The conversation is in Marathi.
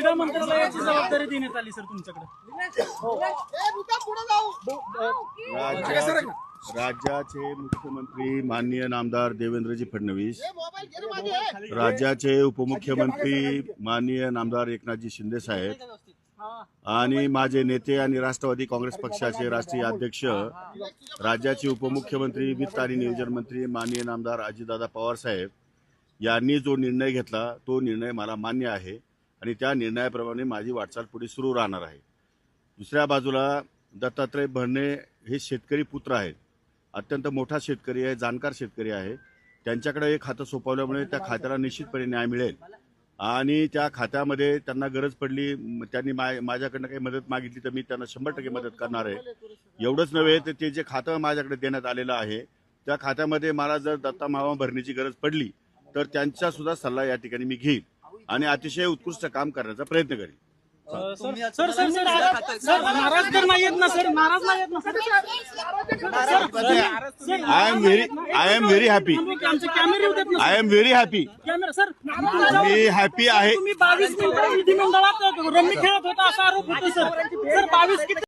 क्रीडा मंत्रालयाची जबाबदारी देण्यात आली सर तुमच्याकडे. राज्या- राज्याचे मुख्यमंत्री माननीय नामदार देवेंद्रजी फडणवीस राज्याचे उपमुख्यमंत्री माननीय नामदार एकनाथजी शिंदे साहेब आणि माझे नेते आणि राष्ट्रवादी काँग्रेस पक्षाचे राष्ट्रीय अध्यक्ष राज्याचे उपमुख्यमंत्री वित्त आणि नियोजन मंत्री माननीय नामदार अजितदादा पवार साहेब यांनी जो निर्णय घेतला तो निर्णय मला मान्य आहे. आणि त्या निर्णयाप्रमाणे माझी वाटचाल पुढे सुरू राहणार आहे. दुसऱ्या बाजूला दत्तात्रय भरणे हे शेतकरी पुत्र आहेत. अत्यंत मोठा शेतकरी आहे जाणकार शेतकरी आहे. त्यांच्याकडे एक खातं सोपवल्यामुळे त्या खात्याला निश्चितपणे न्याय मिळेल. आणि त्या खात्यामध्ये त्यांना गरज पडली त्यांनी मा माझ्याकडनं काही मदत मागितली तर मी त्यांना शंभर टक्के मदत करणार आहे. एवढंच नव्हे तर ते जे खातं माझ्याकडे देण्यात आलेलं आहे त्या खात्यामध्ये मला जर दत्ता मावा भरण्याची गरज पडली तर त्यांचा सुद्धा सल्ला या ठिकाणी मी घेईन आणि अतिशय उत्कृष्ट काम करण्याचा प्रयत्न करेन. अं, सर सर सर सर नाराज तर नाही आहेत ना सर नाराज नाही आहेत ना sir. I am very I am very happy I am very happy camera sir. Me happy आहे. तुम्ही बावीस मिनिटं विधिमंडळात रम्मी खेळत होता असा आरोप होतो सर. सर बावीस